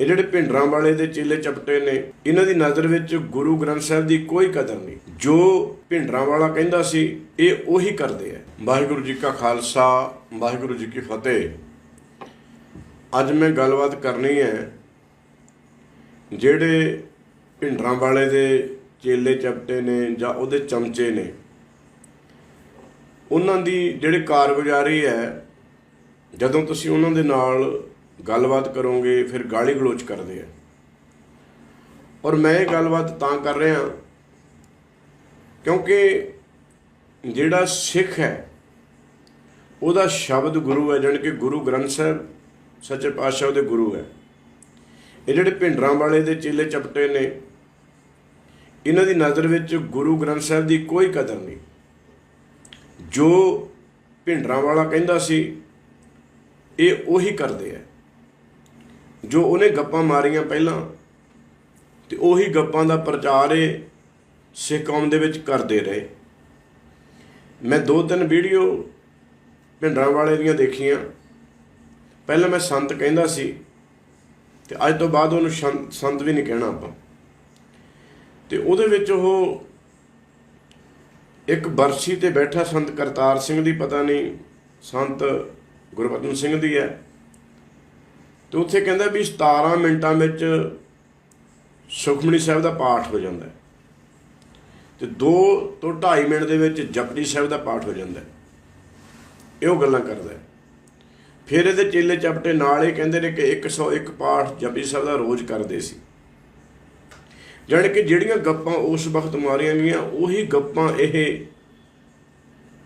ਇਹ ਜਿਹੜੇ ਭਿੰਡਰਾਂ ਵਾਲੇ ਦੇ ਚੇਲੇ ਚਪਟੇ ਨੇ, ਇਹਨਾਂ ਦੀ ਨਜ਼ਰ ਵਿੱਚ ਗੁਰੂ ਗ੍ਰੰਥ ਸਾਹਿਬ ਦੀ ਕੋਈ ਕਦਰ ਨਹੀਂ। ਜੋ ਭਿੰਡਰਾਂ ਵਾਲਾ ਕਹਿੰਦਾ ਸੀ, ਇਹ ਉਹੀ ਕਰਦੇ ਆ। ਵਾਹਿਗੁਰੂ ਜੀ ਕਾ ਖਾਲਸਾ, ਵਾਹਿਗੁਰੂ ਜੀ ਕੀ ਫਤਿਹ। ਅੱਜ ਮੈਂ ਗੱਲਬਾਤ ਕਰਨੀ ਹੈ, ਜਿਹੜੇ ਭਿੰਡਰਾਂ ਵਾਲੇ ਦੇ ਚੇਲੇ ਚਪਟੇ ਨੇ ਜਾਂ ਉਹਦੇ ਚਮਚੇ ਨੇ, ਉਹਨਾਂ ਦੀ ਜਿਹੜੀ ਕਾਰਗੁਜ਼ਾਰੀ ਹੈ, ਜਦੋਂ ਤੁਸੀਂ ਉਹਨਾਂ ਦੇ ਨਾਲ ਗੱਲਬਾਤ ਕਰੋਗੇ, ਫਿਰ ਗਾਲੀ ਗਲੋਚ ਕਰਦੇ ਆ। ਔਰ ਮੈਂ ਇਹ ਗੱਲਬਾਤ ਤਾਂ ਕਰ ਰਿਹਾ ਕਿਉਂਕਿ ਜਿਹੜਾ ਸਿੱਖ ਹੈ, ਉਹਦਾ ਸ਼ਬਦ ਗੁਰੂ ਹੈ, ਜਾਣੀ ਕਿ ਗੁਰੂ ਗ੍ਰੰਥ ਸਾਹਿਬ, ਸੱਚੇ ਪਾਤਸ਼ਾਹ ਉਹਦੇ ਗੁਰੂ ਹੈ। ਇਹ ਜਿਹੜੇ ਭਿੰਡਰਾਂ ਵਾਲੇ ਦੇ ਚੇਲੇ ਚਪਟੇ ਨੇ, ਇਹਨਾਂ ਦੀ ਨਜ਼ਰ ਵਿੱਚ ਗੁਰੂ ਗ੍ਰੰਥ ਸਾਹਿਬ ਦੀ ਕੋਈ ਕਦਰ ਨਹੀਂ। ਜੋ ਭਿੰਡਰਾਂ ਵਾਲਾ ਕਹਿੰਦਾ ਸੀ, ਇਹ ਉਹੀ ਕਰਦੇ ਆ। ਜੋ ਉਹਨੇ ਗੱਪਾਂ ਮਾਰੀਆਂ ਪਹਿਲਾਂ, ਤੇ ਉਹੀ ਗੱਪਾਂ ਦਾ ਪ੍ਰਚਾਰ ਇਹ ਸਿੱਖ ਕੌਮ ਦੇ ਵਿੱਚ ਕਰਦੇ ਰਹੇ। ਮੈਂ ਦੋ ਤਿੰਨ ਵੀਡੀਓ ਭਿੰਡਰਾਂ ਵਾਲੇ ਦੀਆਂ ਦੇਖੀਆਂ। ਪਹਿਲਾਂ ਮੈਂ ਸੰਤ ਕਹਿੰਦਾ ਸੀ, ਤੇ ਅੱਜ ਤੋਂ ਬਾਅਦ ਉਹਨੂੰ ਸ਼ੰ- ਸੰਤ ਵੀ ਨਹੀਂ ਕਹਿਣਾ ਆਪਾਂ। ਤੇ ਉਹਦੇ ਵਿੱਚ ਉਹ ਇੱਕ ਬਰਸੀ ਤੇ ਬੈਠਾ ਸੰਤ ਕਰਤਾਰ ਸਿੰਘ ਦੀ, ਪਤਾ ਨਹੀਂ ਸੰਤ ਗੁਰਬਚਨ ਸਿੰਘ ਦੀ ਹੈ। ਤੇ ਉੱਥੇ ਕਹਿੰਦਾ ਵੀ 17 ਮਿੰਟਾਂ ਵਿੱਚ ਸੁਖਮਨੀ ਸਾਹਿਬ ਦਾ ਪਾਠ ਹੋ ਜਾਂਦਾ ਹੈ। ਤੇ 2 ਤੋਂ 2.5 ਮਿੰਟ ਦੇ ਵਿੱਚ ਜਪਜੀ ਸਾਹਿਬ ਦਾ ਪਾਠ ਹੋ ਜਾਂਦਾ ਹੈ। ਇਹ ਉਹ ਗੱਲਾਂ ਕਰਦਾ ਫਿਰ ਇਹਦੇ ਚੇਲੇ ਚਪਟੇ ਨਾਲ ਹੀ ਕਹਿੰਦੇ ਨੇ ਕਿ 101 ਪਾਠ ਜਪਜੀ ਸਾਹਿਬ ਦਾ ਰੋਜ਼ ਕਰਦੇ ਸੀ। ਜਾਣੀ ਕਿ ਜਿਹੜੀਆਂ ਗੱਪਾਂ ਉਸ ਵਕਤ ਮਾਰੀਆਂ ਗਈਆਂ, ਉਹੀ ਗੱਪਾਂ ਇਹ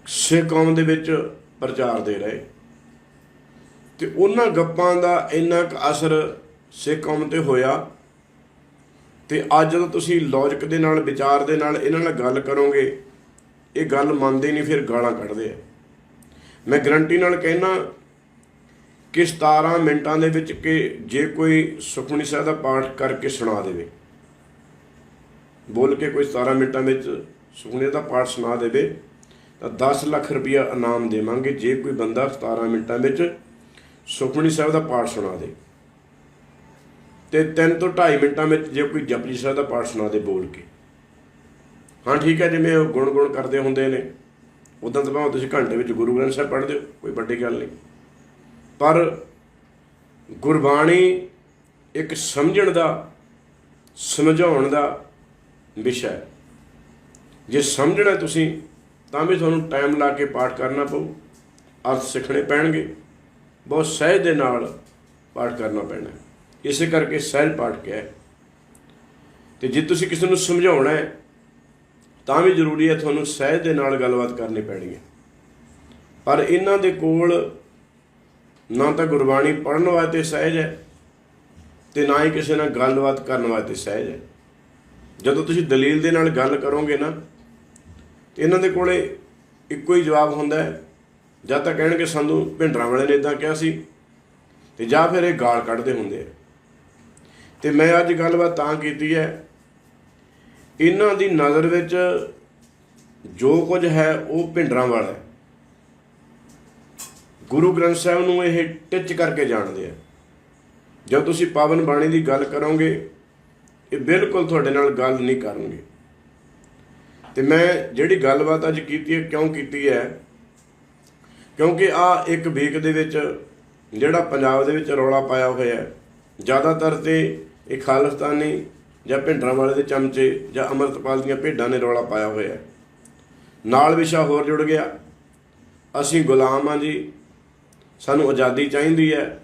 ਸਿੱਖ ਕੌਮ ਦੇ ਵਿੱਚ ਪ੍ਰਚਾਰ ਦੇ ਰਹੇ। ਤੇ ਉਹਨਾਂ ਗੱਪਾਂ ਦਾ ਇੰਨਾ ਕੁ ਅਸਰ ਸਿੱਖ ਕੌਮ ਤੇ ਹੋਇਆ। ਤੇ ਅੱਜ ਜਦੋਂ ਤੁਸੀਂ ਲੌਜੀਕ ਦੇ ਨਾਲ, ਵਿਚਾਰ ਦੇ ਨਾਲ ਇਹਨਾਂ ਨਾਲ ਗੱਲ ਕਰੋਗੇ, ਇਹ ਗੱਲ ਮੰਨਦੇ ਨਹੀਂ, ਫਿਰ ਗਾਲਾਂ ਕੱਢਦੇ ਆ। ਮੈਂ ਗਰੰਟੀ ਨਾਲ ਕਹਿਣਾ ਕਿ 17 ਮਿੰਟਾਂ ਦੇ ਵਿੱਚ ਕਿ ਜੇ ਕੋਈ ਸੁਖਮਨੀ ਸਾਹਿਬ ਦਾ ਪਾਠ ਕਰਕੇ ਸੁਣਾ ਦੇਵੇ, ਬੋਲ ਕੇ ਕੋਈ 17 ਮਿੰਟਾਂ ਵਿੱਚ ਸੁਖਮਨੀ ਦਾ ਪਾਠ ਸੁਣਾ ਦੇਵੇ, ਤਾਂ 10 ਲੱਖ ਰੁਪਇਆ ਇਨਾਮ ਦੇਵਾਂਗੇ। ਜੇ ਕੋਈ ਬੰਦਾ 17 ਮਿੰਟਾਂ ਵਿੱਚ ਸੁਖਮਨੀ ਸਾਹਿਬ ਦਾ ਪਾਠ ਸੁਣਾ ਦੇ। ਤੇ 3 ਤੋਂ 2.5 ਮਿੰਟਾਂ ਵਿੱਚ ਜੇ ਕੋਈ ਜਪਜੀ ਸਾਹਿਬ ਦਾ ਪਾਠ ਸੁਣਾ ਦੇ ਬੋਲ ਕੇ। ਹਾਂ, ਠੀਕ ਹੈ, ਜਿਵੇਂ ਉਹ ਗੁਣ ਗੁਣ ਕਰਦੇ ਹੁੰਦੇ ਨੇ ਉਦਾਂ ਤਾਂ ਭਾਵੇਂ ਤੁਸੀਂ ਘੰਟੇ ਵਿੱਚ ਗੁਰੂ ਗ੍ਰੰਥ ਸਾਹਿਬ ਪੜ੍ਹਦੇ ਹੋ, ਕੋਈ ਵੱਡੀ ਗੱਲ ਨਹੀਂ। ਪਰ ਗੁਰਬਾਣੀ ਇੱਕ ਸਮਝਣ ਦਾ, ਸਮਝਾਉਣ ਦਾ ਵਿਸ਼ਾ ਹੈ। ਜੇ ਸਮਝਣਾ ਤੁਸੀਂ, ਤਾਂ ਵੀ ਤੁਹਾਨੂੰ ਟਾਈਮ ਲਾ ਕੇ ਪਾਠ ਕਰਨਾ ਪਊ, ਅਰਥ ਸਿੱਖਣੇ ਪੈਣਗੇ। ਬਹੁਤ ਸਹਿਜ ਦੇ ਨਾਲ ਪਾਠ ਕਰਨਾ ਪੈਣਾ ਹੈ। ਇਸੇ ਕਰਕੇ ਸਹਿਜ ਪਾਠ ਕਿਹਾ ਹੈ। ਤੇ ਜੇ ਤੁਸੀਂ ਕਿਸੇ ਨੂੰ ਸਮਝਾਉਣਾ ਹੈ, ਤਾਂ ਵੀ ਜ਼ਰੂਰੀ ਹੈ ਤੁਹਾਨੂੰ ਸਹਿਜ ਦੇ ਨਾਲ ਗੱਲਬਾਤ ਕਰਨੀ ਪੈਣੀ ਹੈ। ਪਰ ਇਹਨਾਂ ਦੇ ਕੋਲ ਨਾ ਤਾਂ ਗੁਰਬਾਣੀ ਪੜ੍ਹਨ ਵਾਸਤੇ ਸਹਿਜ ਹੈ ਤੇ ਨਾ ਹੀ ਕਿਸੇ ਨਾਲ ਗੱਲਬਾਤ ਕਰਨ ਵਾਸਤੇ ਸਹਿਜ ਹੈ। ਜਦੋਂ ਤੁਸੀਂ ਦਲੀਲ ਦੇ ਨਾਲ ਗੱਲ ਕਰੋਗੇ ਨਾ, ਤੇ ਇਹਨਾਂ ਦੇ ਕੋਲੇ ਇੱਕੋ ਹੀ ਜਵਾਬ ਹੁੰਦਾ ਹੈ ਜਾਂ ਤਾਂ ਕਹਿਣਗੇ ਸਾਨੂੰ ਭਿੰਡਰਾਂ ਵਾਲੇ ਨੇ ਇਦਾਂ ਕਿਹਾ ਸੀ, ਤੇ ਜਾਂ ਫਿਰ ਇਹ ਗਾਲ ਕੱਢਦੇ ਹੁੰਦੇ ਆ। ਤੇ ਮੈਂ ਅੱਜ ਗੱਲਬਾਤ ਤਾਂ ਕੀਤੀ ਹੈ, ਇਹਨਾਂ ਦੀ ਨਜ਼ਰ ਵਿੱਚ ਜੋ ਕੁਝ ਹੈ ਉਹ ਭਿੰਡਰਾਂ ਵਾਲਾ ਹੈ। ਗੁਰੂ ਗ੍ਰੰਥ ਸਾਹਿਬ ਨੂੰ ਇਹ ਟਿੱਚ ਕਰਕੇ ਜਾਣਦੇ ਆ। ਜਦ ਤੁਸੀਂ ਪਾਵਨ ਬਾਣੀ ਦੀ ਗੱਲ ਕਰੋਗੇ, ਇਹ ਬਿਲਕੁਲ ਤੁਹਾਡੇ ਨਾਲ ਗੱਲ ਨਹੀਂ ਕਰਨਗੇ। ਤੇ ਮੈਂ ਜਿਹੜੀ ਗੱਲਬਾਤ ਅੱਜ ਕੀਤੀ ਹੈ, ਕਿਉਂ ਕੀਤੀ ਹੈ ਕਿਉਂਕਿ ਆ ਇੱਕ ਵੀਕ ਦੇ ਵਿੱਚ ਜਿਹੜਾ ਪੰਜਾਬ ਦੇ ਵਿੱਚ ਰੌਲਾ ਪਾਇਆ ਹੋਇਆ ਹੈ, ਜ਼ਿਆਦਾਤਰ ਤੇ ਇਹ ਖਾਲਿਸਤਾਨੀ ਜਾਂ ਭਿੰਡਰਾਂ ਵਾਲੇ ਦੇ ਚਮਚੇ ਜਾਂ ਅਮਰਤਪਾਲ ਦੀਆਂ ਭੇਡਾਂ ਨੇ ਰੌਲਾ ਪਾਇਆ ਹੋਇਆ ਹੈ। ਨਾਲ ਵਿਸ਼ਾ ਹੋਰ ਜੁੜ ਗਿਆ। ਅਸੀਂ ਗੁਲਾਮ ਆ ਜੀ। ਸਾਨੂੰ ਆਜ਼ਾਦੀ ਚਾਹੀਦੀ ਹੈ।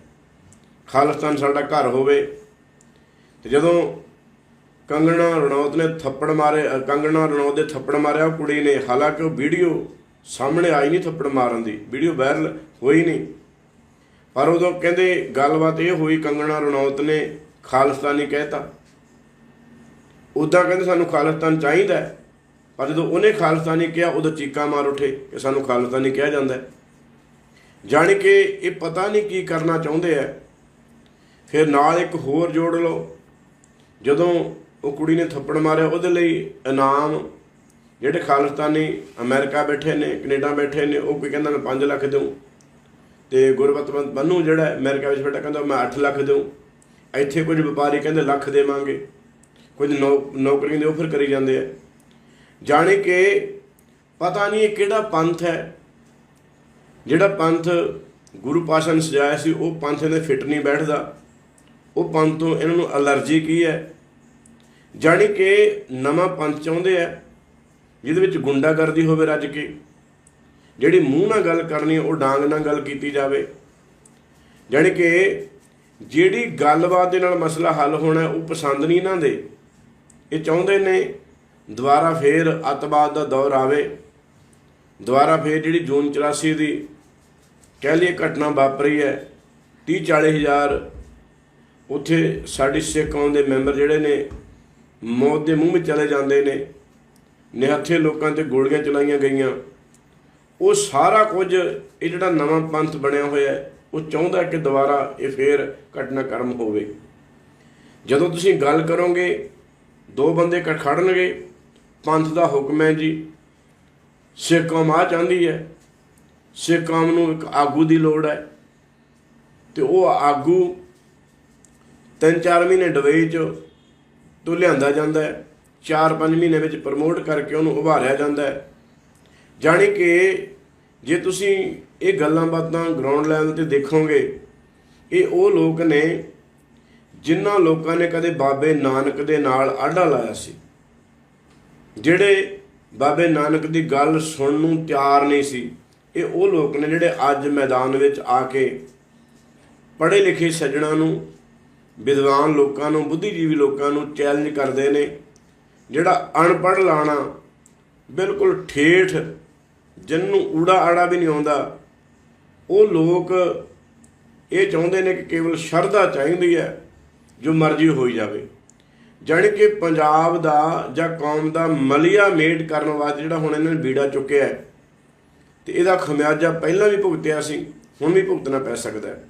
ਖਾਲਿਸਤਾਨ ਸਾਡਾ ਘਰ ਹੋਵੇ। ਤੇ ਜਦੋਂ ਕੰਗਣਾ ਰਣੌਤ ਨੇ ਥੱਪੜ ਮਾਰੇ ਕੰਗਣਾ ਰਣੌਤ ਦੇ ਥੱਪੜ ਮਾਰਿਆ, ਉਹ ਕੁੜੀ ਨੇ, ਹਾਲਾਂਕਿ ਉਹ ਵੀਡੀਓ ਸਾਹਮਣੇ ਆਈ ਨਹੀਂ ਥੱਪੜ ਮਾਰਨ ਦੀ। ਵੀਡੀਓ ਵਾਇਰਲ ਹੋਈ ਨਹੀਂ। ਪਰ ਉਦੋਂ ਕਹਿੰਦੇ ਗੱਲਬਾਤ ਇਹ ਹੋਈ, ਕੰਗਣਾ ਰਣੌਤ ਨੇ ਖਾਲਿਸਤਾਨੀ ਕਹਿਤਾ। ਉਦਾਂ ਕਹਿੰਦੇ ਸਾਨੂੰ ਖਾਲਿਸਤਾਨ ਚਾਹੀਦਾ ਹੈ। ਪਰ ਜਦੋਂ ਉਹਨੇ ਖਾਲਿਸਤਾਨੀ ਕਿਹਾ, ਉਦੋਂ ਚੀਕਾਂ ਮਾਰ ਉਠੇ ਕਿ ਸਾਨੂੰ ਖਾਲਿਸਤਾਨੀ ਕਿਹਾ ਜਾਂਦਾ ਹੈ। ਜਾਣੀ ਕਿ ਇਹ ਪਤਾ ਨਹੀਂ ਕੀ ਕਰਨਾ ਚਾਹੁੰਦੇ ਆ। ਫਿਰ ਨਾਲ ਇੱਕ ਹੋਰ ਜੋੜ ਲਓ। ਜਦੋਂ ਉਹ ਕੁੜੀ ਨੇ ਥੱਪੜ ਮਾਰਿਆ, ਉਹਦੇ ਲਈ ਇਨਾਮ ਜਿਹੜੇ ਖਾਲਿਸਤਾਨੀ ਅਮਰੀਕਾ ਬੈਠੇ ਨੇ, ਕੈਨੇਡਾ ਬੈਠੇ ਨੇ, ਉਹ ਕੋਈ ਕਹਿੰਦਾ ਮੈਂ 5 ਲੱਖ ਦੇਉ ਤੇ ਗੁਰਬਤ ਬੰਨੂ ਜਿਹੜਾ ਅਮਰੀਕਾ ਵਿੱਚ ਬੈਠਾ ਕਹਿੰਦਾ ਮੈਂ 8 ਲੱਖ ਦੇਉ ਇੱਥੇ ਕੁਝ ਵਪਾਰੀ ਕਹਿੰਦੇ ਲੱਖ ਦੇਵਾਂਗੇ। ਕੁਝ ਨੌ- ਨੌਕਰੀਆਂ ਦੇ ਆਫਰ ਕਰੀ ਜਾਂਦੇ ਆ। ਜਾਣੇ ਕਿ ਪਤਾ ਨਹੀਂ ਇਹ ਕਿਹੜਾ ਪੰਥ ਹੈ। ਜਿਹੜਾ ਪੰਥ ਗੁਰੂ ਪਾਸ਼ਾ ਨੇ ਸਜਾਇਆ ਸੀ, ਉਹ ਪੰਥ ਇਹਦੇ ਫਿੱਟ ਨਹੀਂ ਬੈਠਦਾ। ਉਹ ਪੰਥ ਤੋਂ ਇਹਨਾਂ ਨੂੰ ਅਲਰਜੀ ਕੀ ਹੈ? ਜਾਣੀ ਕਿ ਨਵਾਂ ਪੰਥ ਚਾਹੁੰਦੇ ਆ। ਜਿਹਦੇ ਵਿੱਚ ਗੁੰਡਾਗਰਦੀ ਹੋਵੇ ਰੱਜ ਕੇ, ਜਿਹੜੀ ਮੂੰਹ ਨਾਲ ਗੱਲ ਕਰਨੀ, ਉਹ ਡਾਂਗ ਨਾਲ ਗੱਲ ਕੀਤੀ ਜਾਵੇ। ਜਾਣੀ ਕਿ ਜਿਹੜੀ ਗੱਲਬਾਤ ਦੇ ਨਾਲ ਮਸਲਾ ਹੱਲ ਹੋਣਾ, ਉਹ ਪਸੰਦ ਨਹੀਂ ਇਹਨਾਂ ਦੇ। ਇਹ ਚਾਹੁੰਦੇ ਨੇ ਦੁਬਾਰਾ ਫੇਰ ਅੱਤਵਾਦ ਦਾ ਦੌਰ ਆਵੇ। ਦੁਬਾਰਾ ਫੇਰ ਜਿਹੜੀ ਜੂਨ 84 ਦੀ ਕਹਿ ਲਈਏ ਘਟਨਾ ਵਾਪਰੀ ਹੈ 30 40 ਹਜ਼ਾਰ ਉੱਥੇ ਸਾਡੀ ਸਿੱਖ ਕੌਮ ਦੇ ਮੈਂਬਰ ਜਿਹੜੇ ਨੇ, ਮੌਤ ਦੇ ਮੂੰਹ ਵਿੱਚ ਚਲੇ ਜਾਂਦੇ ਨੇ। ਨਿਹੱਥੇ ਲੋਕਾਂ ਤੇ ਗੋਲੀਆਂ ਚਲਾਈਆਂ ਗਈਆਂ। ਉਹ ਸਾਰਾ ਕੁਝ, ਇਹ ਜਿਹੜਾ ਨਵਾਂ ਪੰਥ ਬਣਿਆ ਹੋਇਆ ਹੈ, ਉਹ ਚਾਹੁੰਦਾ ਕਿ ਦੁਬਾਰਾ ਇਹ ਫੇਰ ਘਟਨਾਕ੍ਰਮ ਹੋਵੇ। ਜਦੋਂ ਤੁਸੀਂ ਗੱਲ ਕਰੋਗੇ, ਦੋ ਬੰਦੇ ਇਕੱਠ ਖੜਨਗੇ, ਪੰਥ ਦਾ ਹੁਕਮ ਹੈ ਜੀ, ਸਿੱਖ ਕੌਮ ਆ ਚਾਹੁੰਦੀ ਹੈ, ਸਿੱਖ ਕੌਮ ਨੂੰ ਇੱਕ ਆਗੂ ਦੀ ਲੋੜ ਹੈ, ਤੇ ਉਹ ਆਗੂ ਤਿੰਨ ਚਾਰ ਮਹੀਨੇ ਡਬਈ ਚ ਤੋਂ ਲਿਆਂਦਾ ਜਾਂਦਾ ਹੈ। ਚਾਰ ਪੰਜ ਮਹੀਨੇ ਵਿੱਚ ਪ੍ਰਮੋਟ ਕਰਕੇ ਉਹਨੂੰ ਉਭਾਰਿਆ ਜਾਂਦਾ ਹੈ। ਜਾਣੀ ਕਿ ਜੇ ਤੁਸੀਂ ਇਹ ਗੱਲਾਂ ਬਾਤਾਂ ਗਰਾਊਂਡ ਲੈਵਲ ਤੇ ਦੇਖੋਗੇ, ਇਹ ਉਹ ਲੋਕ ਨੇ ਜਿਨ੍ਹਾਂ ਲੋਕਾਂ ਨੇ ਕਦੇ ਬਾਬੇ ਨਾਨਕ ਦੇ ਨਾਲ ਆਡਾ ਲਾਇਆ ਸੀ। ਜਿਹੜੇ ਬਾਬੇ ਨਾਨਕ ਦੀ ਗੱਲ ਸੁਣਨ ਨੂੰ ਤਿਆਰ ਨਹੀਂ ਸੀ, ਇਹ ਉਹ ਲੋਕ ਨੇ ਜਿਹੜੇ ਅੱਜ ਮੈਦਾਨ ਵਿੱਚ ਆ ਕੇ ਪੜ੍ਹੇ ਲਿਖੇ ਸੱਜਣਾ ਨੂੰ, ਵਿਦਵਾਨ ਲੋਕਾਂ ਨੂੰ, ਬੁੱਧੀਜੀਵੀ ਲੋਕਾਂ ਨੂੰ ਚੈਲੰਜ ਕਰਦੇ ਨੇ। ਜਿਹੜਾ ਅਨਪੜ੍ਹ ਲਾਣਾ ਬਿਲਕੁਲ ਠੇਠ ਜਿਹਨੂੰ ਊੜਾ ਆੜਾ ਵੀ ਨਹੀਂ ਆਉਂਦਾ, ਉਹ ਲੋਕ ਇਹ ਚਾਹੁੰਦੇ ਨੇ ਕਿ ਕੇਵਲ ਸ਼ਰਧਾ ਚਾਹੀਦੀ ਹੈ, ਜੋ ਮਰਜ਼ੀ ਹੋਈ ਜਾਵੇ। ਜਾਣੀ ਕਿ ਪੰਜਾਬ ਦਾ ਜਾਂ ਕੌਮ ਦਾ ਮਲਿਆ ਮੇਟ ਕਰਨ ਵਾਸਤੇ ਜਿਹੜਾ ਹੁਣ ਇਹਨਾਂ ਨੇ ਬੀੜਾ ਚੁੱਕਿਆ ਹੈ, ਤੇ ਇਹਦਾ ਖਮਿਆਜਾ ਪਹਿਲਾਂ ਵੀ ਭੁਗਤਿਆ ਸੀ, ਹੁਣ ਵੀ ਭੁਗਤਣਾ ਪੈ ਸਕਦਾ ਹੈ।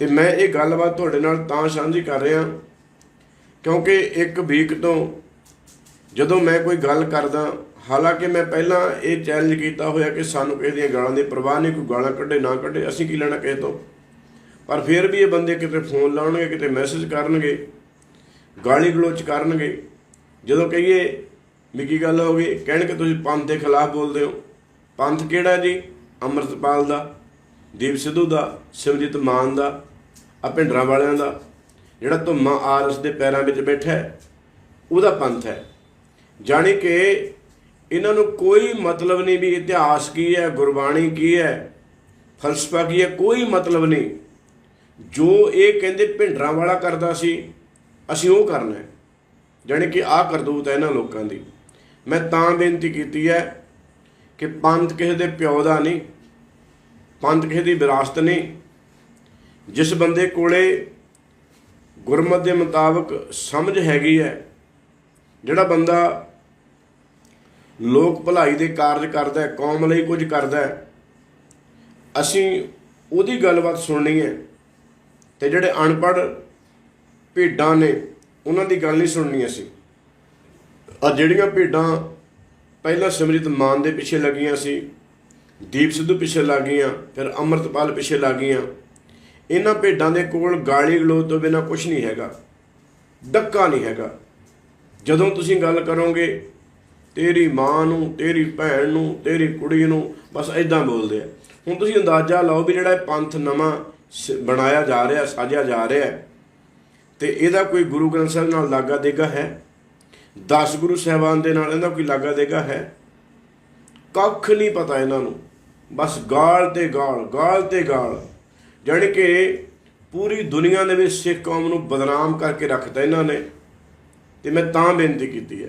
ਤੇ ਮੈਂ ਇਹ ਗੱਲਬਾਤ ਤੁਹਾਡੇ ਨਾਲ ਤਾਂ ਸਾਂਝੀ ਕਰ ਰਿਹਾ, ਕਿਉਂਕਿ ਇੱਕ ਵੀਕ ਤੋਂ ਜਦੋਂ ਮੈਂ ਕੋਈ ਗੱਲ ਕਰਦਾ, ਹਾਲਾਂਕਿ ਮੈਂ ਪਹਿਲਾਂ ਇਹ ਚੈਲੰਜ ਕੀਤਾ ਹੋਇਆ ਕਿ ਸਾਨੂੰ ਕਿਸੇ ਦੀਆਂ ਗਾਲਾਂ ਦੀ ਪਰਵਾਹ ਨਹੀਂ, ਕੋਈ ਗਾਲਾਂ ਕੱਢੇ, ਨਾ ਕੱਢੇ, ਅਸੀਂ ਕੀ ਲੈਣਾ ਕਿਸੇ ਤੋਂ? ਪਰ ਫਿਰ ਵੀ ਇਹ ਬੰਦੇ ਕਿਤੇ ਫੋਨ ਲਾਉਣਗੇ, ਕਿਤੇ ਮੈਸੇਜ ਕਰਨਗੇ, ਗਾਲੀ ਗਲੋਚ ਕਰਨਗੇ। ਜਦੋਂ ਕਹੀਏ, ਵੀ ਕੀ ਗੱਲ ਹੋ ਗਈ? ਕਹਿਣਗੇ ਤੁਸੀਂ ਪੰਥ ਦੇ ਖਿਲਾਫ ਬੋਲਦੇ ਹੋ। ਪੰਥ ਕਿਹੜਾ ਜੀ? ਅੰਮ੍ਰਿਤਪਾਲ ਦਾ, ਦੀਪ ਸਿੱਧੂ ਦਾ, ਸਿਮਰਜੀਤ ਮਾਨ ਦਾ ਆ ਭਿੰਡਰਾਂ ਵਾਲਿਆਂ ਦਾ। ਜਿਹੜਾ ਧੁੰਮਾ ਆਰਸ ਦੇ ਪੈਰਾਂ ਵਿੱਚ ਬੈਠਾ ਹੈ, ਉਹਦਾ ਪੰਥ ਹੈ। ਜਾਣੀ ਕਿ ਇਹਨਾਂ ਨੂੰ ਕੋਈ ਮਤਲਬ ਨਹੀਂ ਵੀ ਇਤਿਹਾਸ ਕੀ ਹੈ, ਗੁਰਬਾਣੀ ਕੀ ਹੈ, ਫਲਸਫਾ ਕੀ ਹੈ, ਕੋਈ ਮਤਲਬ ਨਹੀਂ। ਜੋ ਇਹ ਕਹਿੰਦੇ ਭਿੰਡਰਾਂ ਵਾਲਾ ਕਰਦਾ ਸੀ, ਅਸੀਂ ਉਹ ਕਰਨਾ ਹੈ। ਜਾਣੀ ਕਿ ਆਹ ਕਰਦੂਤ ਹੈ ਇਹਨਾਂ ਲੋਕਾਂ ਦੀ। ਮੈਂ ਤਾਂ ਬੇਨਤੀ ਕੀਤੀ ਹੈ ਕਿ ਪੰਥ ਕਿਸੇ ਦੇ ਪਿਓ ਦਾ ਨਹੀਂ, ਪੰਥ ਕਿਸੇ ਦੀ ਵਿਰਾਸਤ ਨਹੀਂ। ਜਿਸ ਬੰਦੇ ਕੋਲੇ ਗੁਰਮਤ ਦੇ ਮੁਤਾਬਕ ਸਮਝ ਹੈਗੀ ਹੈ, ਜਿਹੜਾ ਬੰਦਾ ਲੋਕ ਭਲਾਈ ਦੇ ਕਾਰਜ ਕਰਦਾ ਹੈ, ਕੌਮ ਲਈ ਕੁਝ ਕਰਦਾ ਹੈ। ਅਸੀਂ ਉਹਦੀ ਗੱਲਬਾਤ ਸੁਣਨੀ ਹੈ ਤੇ ਜਿਹੜੇ ਅਨਪੜ੍ਹ ਭੇਡਾਂ ਨੇ, ਉਹਨਾਂ ਦੀ ਗੱਲ ਨਹੀਂ ਸੁਣਨੀ ਅਸੀਂ। ਆ ਜਿਹੜੀਆਂ ਭੇਡਾਂ ਪਹਿਲਾਂ ਸਿਮਰਿਤ ਮਾਨ ਦੇ ਪਿੱਛੇ ਲੱਗੀਆਂ ਸੀ, ਦੀਪ ਸਿੱਧੂ ਪਿੱਛੇ ਲੱਗ ਗਈਆਂ, ਫਿਰ ਅੰਮ੍ਰਿਤਪਾਲ ਪਿੱਛੇ ਲੱਗ ਗਈਆਂ, ਇਹਨਾਂ ਭੇਡਾਂ ਦੇ ਕੋਲ ਗਾਲੀ ਗਲੋਚ ਤੋਂ ਬਿਨਾ ਕੁਝ ਨਹੀਂ ਹੈਗਾ, ਡੱਕਾ ਨਹੀਂ ਹੈਗਾ। ਜਦੋਂ ਤੁਸੀਂ ਗੱਲ ਕਰੋਗੇ ਤੇਰੀ ਮਾਂ ਨੂੰ ਤੇਰੀ ਭੈਣ ਨੂੰ ਤੇਰੀ ਕੁੜੀ ਨੂੰ ਬਸ ਐਦਾਂ ਬੋਲਦੇ ਆ। ਹੁਣ ਤੁਸੀਂ ਅੰਦਾਜ਼ਾ ਲਾਓ ਵੀ ਜਿਹੜਾ ਇਹ ਪੰਥ ਨਵਾਂ ਸ- ਬਣਾਇਆ ਜਾ ਰਿਹਾ ਸਾਜਿਆ ਜਾ ਰਿਹਾ ਹੈ, ਤੇ ਇਹਦਾ ਕੋਈ ਗੁਰੂ ਗ੍ਰੰਥ ਸਾਹਿਬ ਨਾਲ ਲਾਗਾ ਦੇਗਾ ਹੈ? 10 ਗੁਰੂ ਸਾਹਿਬਾਨ ਦੇ ਨਾਲ ਇਹਦਾ ਕੋਈ ਲਾਗਾ ਦੇਗਾ ਹੈ? ਕੱਖ ਨਹੀਂ ਪਤਾ ਇਹਨਾਂ ਨੂੰ। ਬਸ ਗਾਲ ਤੇ ਗਾਲ ਗਾਲ ਤੇ ਗਾਲ। ਜਾਣੀ ਕਿ ਪੂਰੀ ਦੁਨੀਆ ਦੇ ਵਿੱਚ ਸਿੱਖ ਕੌਮ ਨੂੰ ਬਦਨਾਮ ਕਰਕੇ ਰੱਖਤਾ ਇਹਨਾਂ ਨੇ ਤੇ ਮੈਂ ਤਾਂ ਬੇਨਤੀ ਕੀਤੀ ਹੈ।